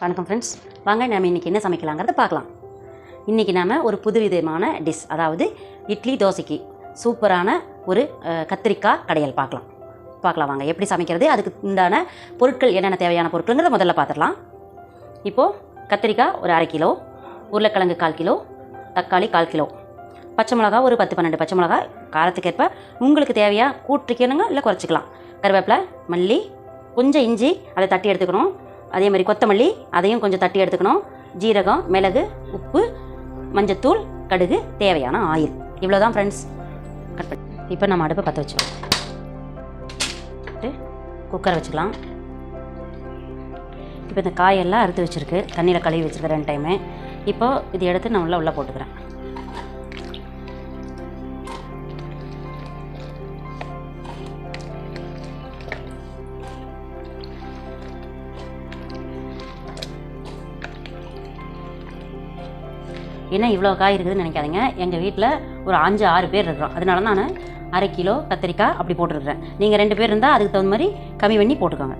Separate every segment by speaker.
Speaker 1: வணக்கம் ஃப்ரெண்ட்ஸ் வாங்க நம்ம இன்றைக்கி என்ன சமைக்கலாங்கிறத பார்க்கலாம். இன்றைக்கி நாம் ஒரு புதுவிதமான டிஷ் அதாவது இட்லி தோசைக்கு சூப்பரான ஒரு கத்திரிக்காய் கடையல் பார்க்கலாம். பார்க்கலாம் வாங்க எப்படி சமைக்கிறது? அதுக்கு உண்டான பொருட்கள் என்னென்ன தேவையான பொருட்கள்ங்கிறத முதல்ல பார்த்துடலாம். இப்போது கத்திரிக்காய் ஒரு அரை கிலோ உருளைக்கிழங்கு கால் கிலோ தக்காளி கால் கிலோ பச்சை மிளகா ஒரு பத்து பன்னெண்டு பச்சை மிளகா காரத்துக்கேற்ப உங்களுக்கு தேவையாக கூட்டிக்கணுங்க இல்லை குறைச்சிக்கலாம். கருவேப்பிலை மல்லி கொஞ்சம் இஞ்சி அதை தட்டி எடுத்துக்கணும். அதே மாதிரி கொத்தமல்லி அதையும் கொஞ்சம் தட்டி எடுத்துக்கணும். ஜீரகம் மிளகு உப்பு மஞ்சத்தூள் கடுகு தேவையான ஆயில். இவ்வளோ தான் ஃப்ரெண்ட்ஸ் கட் பண்ணி. இப்போ நம்ம அடுப்பை பற்ற வச்சிடலாம் குக்கரை வச்சுக்கலாம். இப்போ இந்த காயெல்லாம் அறுத்து வச்சுருக்கு. தண்ணியில் கழுவி வச்சுருக்கேன் ரெண்டு டைமு இப்போது இது எடுத்து நான் உள்ளே உள்ளே போட்டுக்கிறேன். என்ன இவ்வளோ காய் இருக்குதுன்னு நினைக்காதீங்க. எங்கள் வீட்டில் ஒரு அஞ்சு ஆறு பேர் இருக்கிறோம். அதனால நான் அரை கிலோ கத்திரிக்காய் அப்படி போட்டிருக்கிறேன். நீங்கள் ரெண்டு பேர் இருந்தால் அதுக்கு தகுந்த மாதிரி கம்மி பண்ணி போட்டுக்கோங்க.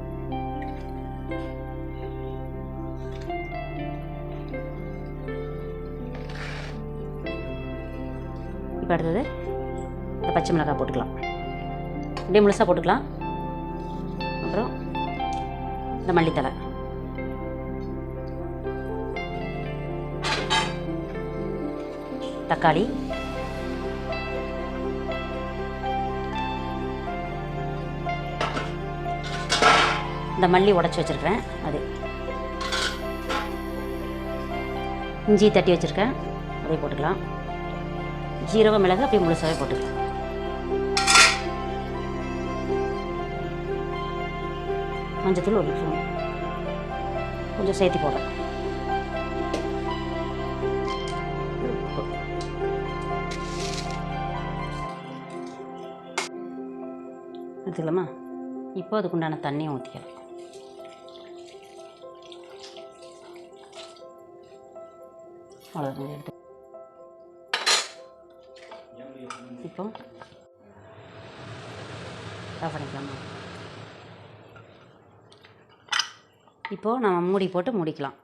Speaker 1: இப்போ அடுத்தது பச்சை மிளகாய் போட்டுக்கலாம். அப்படியே முழுசாக போட்டுக்கலாம். அப்புறம் இந்த மல்லித்தலை தக்காளி. இந்த மல்லி உடச்சி வச்சுருக்கிறேன். அது. இஞ்சி தட்டி வச்சுருக்கேன். அதை போட்டுக்கலாம். ஜீரக மிளகு அப்படியே முழுசாகவே போட்டுக்கலாம். மஞ்சத்தூள் ஒரு கொஞ்சம் சேர்த்து போடுறேன். எடுத்துக்கலாமா இப்போ அதுக்குண்டான தண்ணியை ஊற்றிக்கலாம் அவ்வளோதான் எடுத்து. இப்போ? பண்ணிக்கலாமா? இப்போது நம்ம மூடி போட்டு முடிக்கலாம்.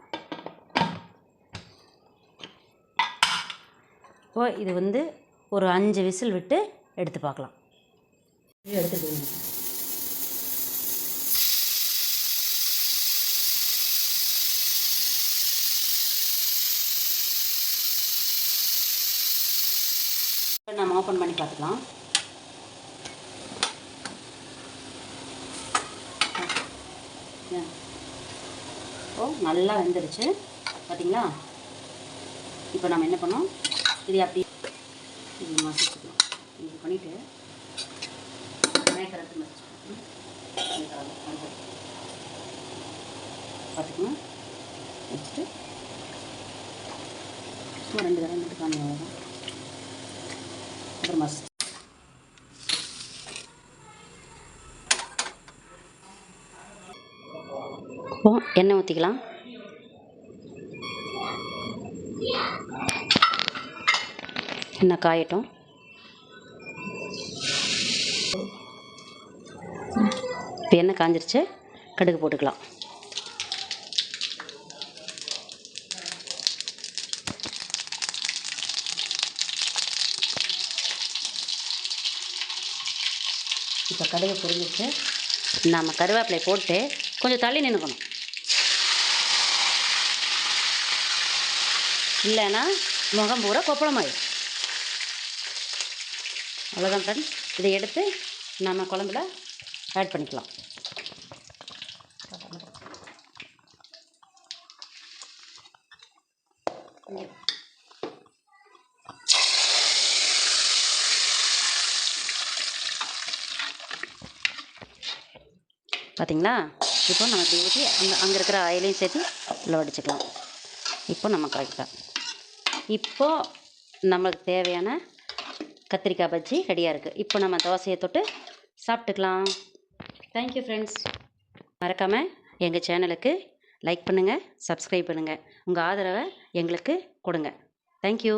Speaker 1: இப்போது இது வந்து ஒரு அஞ்சு விசில் விட்டு எடுத்து பார்க்கலாம். எடுத்துக்கோங்க. இப்போ நம்ம ஓப்பன் பண்ணி பார்த்துக்கலாம். ஓ நல்லா வெந்துருச்சு. பார்த்தீங்களா இப்போ நம்ம என்ன பண்ணோம்? இது அப்படி இது மசிச்சுக்கலாம் இது பண்ணிவிட்டு மேக்கரத்து மசிச்சுக்கலாம் பார்த்துக்கணும் வச்சுட்டு சும்மா ரெண்டு தடவை மட்டும் காமி அவ்வளோதான் அப்புறம் மசி எண்ணெய் ஊற்றிக்கலாம் எண்ணெய் காயட்டும். இப்போ எண்ணெய் காஞ்சிருச்சு. கடுகு போட்டுக்கலாம். இப்போ கடுகு பொரிஞ்சிச்சு. நம்ம கருவேப்பிலை போட்டு கொஞ்சம் தள்ளி நின்றுக்கணும் இல்லைன்னா முகம் பூரா கொப்பளமாயிடும் அவ்வளோதான் ஃப்ரெண்ட்ஸ் இதை எடுத்து நம்ம குழம்புல ஆட் பண்ணிக்கலாம். பார்த்தீங்களா இப்போ நம்ம இப்படி ஊற்றி அங்கே அங்கே இருக்கிற ஆயிலையும் சேர்த்து உள்ள வடிச்சுக்கலாம். இப்போ நம்ம கரெக்டாக இப்போது நம்மளுக்கு தேவையான கத்திரிக்காய் பஜ்ஜி ரெடியாக இருக்குது இப்போ நம்ம தோசையை தொட்டு சாப்பிட்டுக்கலாம். தேங்க்யூ ஃப்ரெண்ட்ஸ் மறக்காமல் எங்கள் சேனலுக்கு லைக் பண்ணுங்கள் சப்ஸ்கிரைப் பண்ணுங்கள் உங்கள் ஆதரவை எங்களுக்கு கொடுங்க. தேங்க்யூ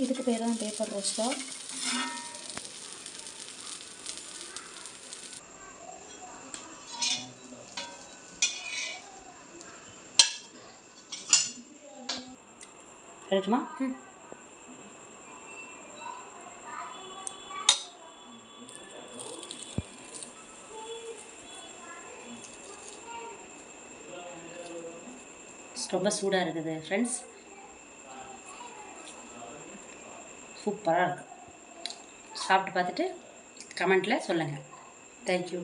Speaker 2: இதுக்கு பேர் தான் பேப்பர் ரோஸ்டா
Speaker 1: எடுத்துமா ரொம்ப சூடாக இருக்குது ஃப்ரெண்ட்ஸ் சூப்பராக இருக்கும். சாப்பிட்டு பார்த்துட்டு கமெண்ட்டில் சொல்லுங்கள். தேங்க்யூ